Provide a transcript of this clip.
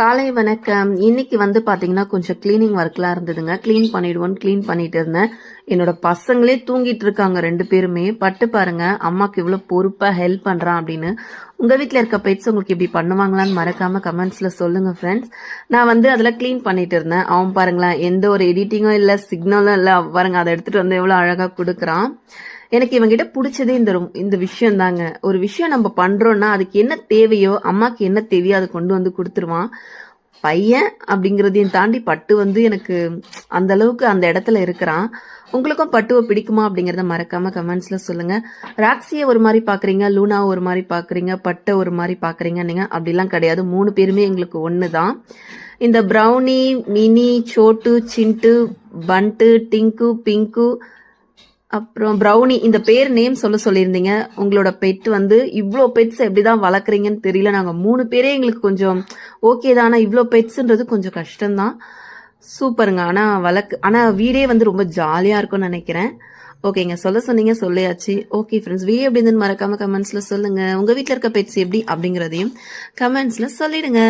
காலை வணக்கம். இன்னைக்கு வந்து பார்த்தீங்கன்னா கொஞ்சம் க்ளீனிங் ஒர்க்லாம் இருந்ததுங்க. க்ளீன் பண்ணிடுவோன்னு க்ளீன் பண்ணிட்டு இருந்தேன். என்னோட பசங்களே தூங்கிட்டு இருக்காங்க ரெண்டு பேருமே. பட்டு பாருங்க அம்மாக்கு இவ்வளோ பொறுப்பாக ஹெல்ப் பண்ணுறான் அப்படின்னு. உங்கள் வீட்டில் இருக்க பெட்ஸ் உங்களுக்கு இப்படி பண்ணுவாங்களான்னு மறக்காம கமெண்ட்ஸில் சொல்லுங்க ஃப்ரெண்ட்ஸ் நான் வந்து அதெல்லாம் க்ளீன் பண்ணிட்டு இருந்தேன். அவன் பாருங்களேன் எந்த ஒரு எடிட்டிங்கும் இல்லை சிக்னலும் இல்லை. பாருங்க அதை எடுத்துகிட்டு வந்து எவ்வளோ அழகாக கொடுக்குறான். எனக்கு இவங்கிட்ட பிடிச்சதே இந்த ரொம்- இந்த விஷயம் தாங்க ஒரு விஷயம் நம்ம பண்றோம்னா அதுக்கு என்ன தேவையோ அம்மாக்கு என்ன தேவையோ அதை கொண்டு வந்து கொடுத்துருவான். பையன் அப்படிங்கிறதையும் தாண்டி பட்டு வந்து எனக்கு அந்த அளவுக்கு அந்த இடத்துல இருக்கிறான். உங்களுக்கும் பட்டுவை பிடிக்குமா அப்படிங்கிறத மறக்காம கமெண்ட்ஸ்ல சொல்லுங்க. ராக்ஸியை ஒரு மாதிரி பாக்குறீங்க லூனா ஒரு மாதிரி பாக்குறீங்க பட்டை ஒரு மாதிரி பாக்குறீங்க நீங்க. அப்படிலாம் கிடையாது. மூணு பேருமே எங்களுக்கு ஒண்ணுதான். இந்த ப்ரௌனி மினி சோட்டு சின்ட்டு பண்ட்டு டிங்கு பிங்கு அப்புறம் ப்ரௌனி இந்த பேர் நேம் சொல்ல சொல்லியிருந்தீங்க. உங்களோட பெட் வந்து இவ்வளோ பெட்ஸ் எப்படிதான் வளர்க்குறீங்கன்னு தெரியல. நாங்கள் மூணு பேரே எங்களுக்கு கொஞ்சம் ஓகே தான். ஆனால் இவ்வளோ பெட்ஸுன்றது கொஞ்சம் கஷ்டம்தான். சூப்பருங்க. ஆனால் வளர்க்கு ஆனால் வீடே வந்து ரொம்ப ஜாலியாக இருக்கும்னு நினைக்கிறேன். ஓகேங்க சொல்ல சொன்னீங்க சொல்லியாச்சு. ஓகே ஃப்ரெண்ட்ஸ் வீடியோ எப்படி இருந்துன்னு மறக்காமல் கமெண்ட்ஸில் சொல்லுங்கள் உங்கள் வீட்டில் இருக்க பெட்ஸ் எப்படி அப்படிங்கிறதையும் கமெண்ட்ஸில் சொல்லிடுங்க.